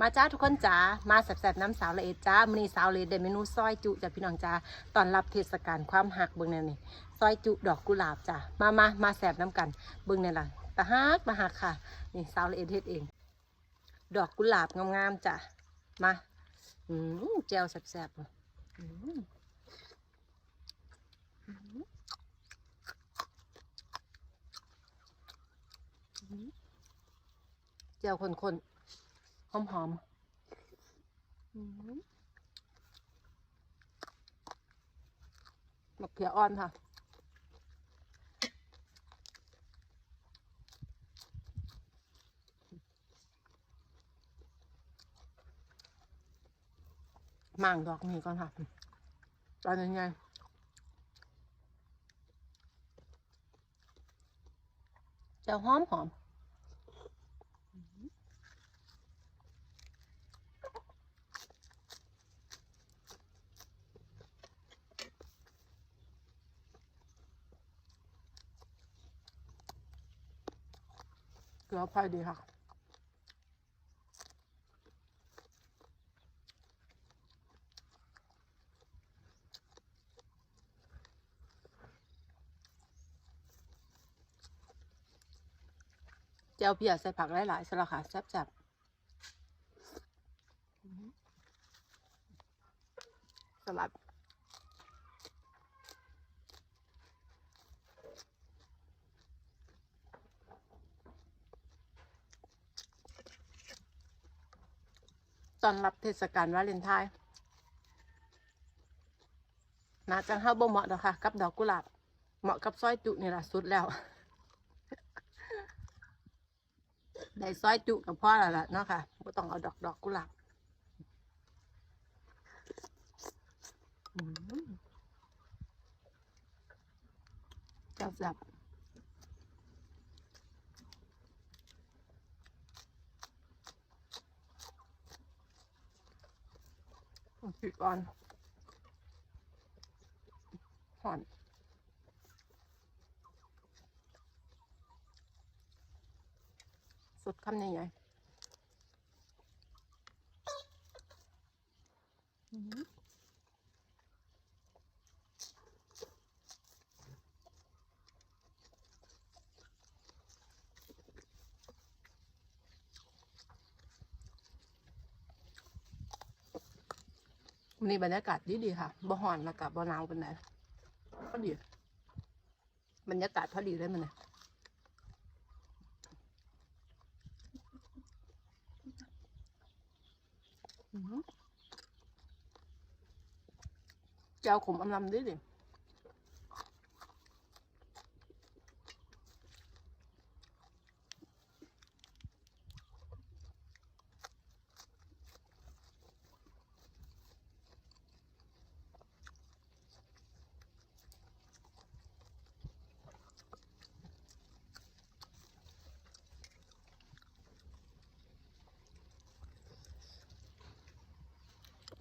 มาจ้าทุกคนจ้ามาแสบๆน้ำสาวละเอ็ดจ้ามือนี้สาวละเอ็ดได้เมนูซอยจุจ้ะพี่น้องจ้าตอนรับเทศกาลความหักเบิ่งแนั่นนี่ซอยจุดอกกุหลาบจ้ามามามาแสบน้ำกันเบิ่งนี่ล่ะตะฮักมาหักค่ะ นี่สาวละเอ็ดเฮ็ดเอง ดอกกุหลาบงามๆจ้ะมาอืมแจวแสบๆอืมแจวคนๆ หอมหอมๆอืมมะเขืออ่อนค่ะหม่างดอกนี้ก่อนค่ะตอนนี้ไงจะหอมหอม เกลือพอดีค่ะเจ้าเพียใส่ผักหลายๆสละค่ะแซ่บๆสลัด อนรับเทศกาลวาเลนไทน์นาจังห้าบ่เหมาะดอกค่ะ กับดอกกุหลาบ เหมาะกับซอยจุนี่ละสุดแล้ว ได้ซอยจุกับพ่อแล้วล่ะเนาะค่ะบ่ต้องเอาดอกดอกกุหลาบจับจับ ผิดก่อนหอนสุดคำยังไงอื วันนี้บรรยากาศดีดีค่ะบ่หอนแล้วกับบ่หนาวเป็นไงพอดีบรรยากาศพอดีเลยมันเนี่ยเจ้าขมอำลำดิดิ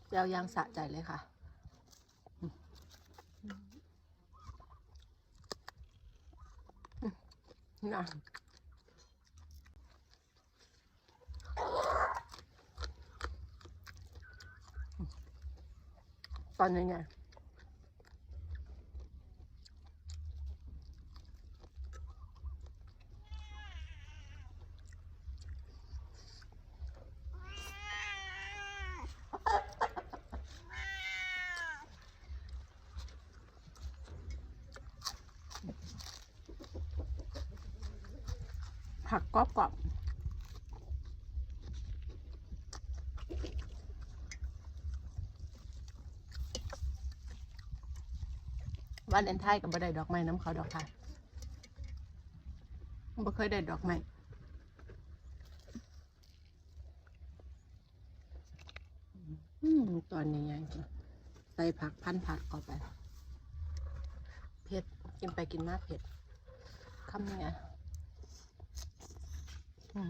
เจ้ายางสะใจเลยค่ะนี่น่ะตอนนี้ไง ผักกรอบกรอบวันเลนไทน์กับบ่ได้ดอกไม้น้ำเขาดอกค่ะบ่เคยได้ดอกไม้อืมตอนนี้ยังกินใส่ผักพันผักเข้าไป เผ็ด กินไปกินมากเผ็ดคำนี้ไงอืม เผ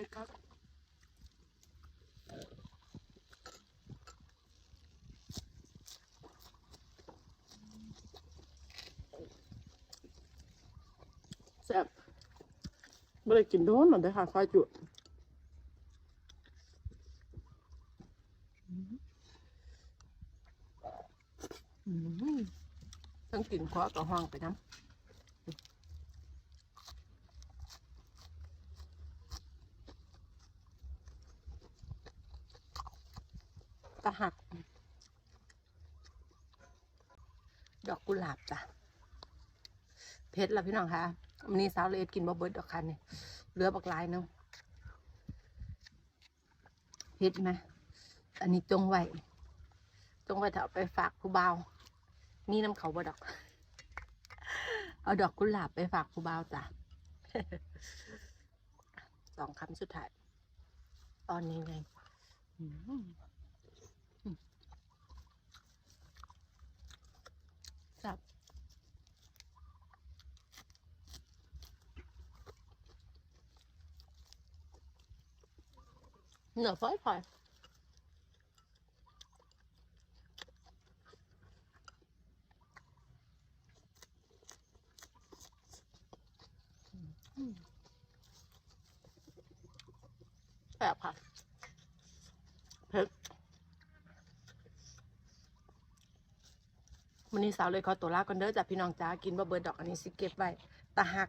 ็ดรับไม่ได้กินโดนหรอได้อค่ะฟาจุด มต้งกินขวกับห้องไปน้ำตะหัก ดอกกุหลาบจ้ะเพชรละพี่น้องคะวันนี้สาวเลดกินบ่เบิดดอกคันเนี่ยเหลือบักลายเนาะเพชรไหมอันนี้จงไว้จงไว้ถ้าเอาไปฝากผู้บ่า มีน้ำเขาบ่ดอก เอาดอกกุหลาบไปฝากผู้บ่าวจ้ะสองคำสุดท้าย ตอนนี้ไงอืมอืมครับเหนือฝอยฝอย แบบค่ะเผ็ดวันนี้สาวเลยขอตัวลากันเด้อจากพี่น้องจ้ากินบะเบิดดอกอันนี้สิเก็บไว้ตาหัก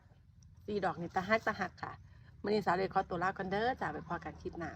สีดอกนี่ตาหักตาหักค่ะวันนี้สาวเลยขอตัวลากันเด้อจ้ะไปพอกันคลิปหน้า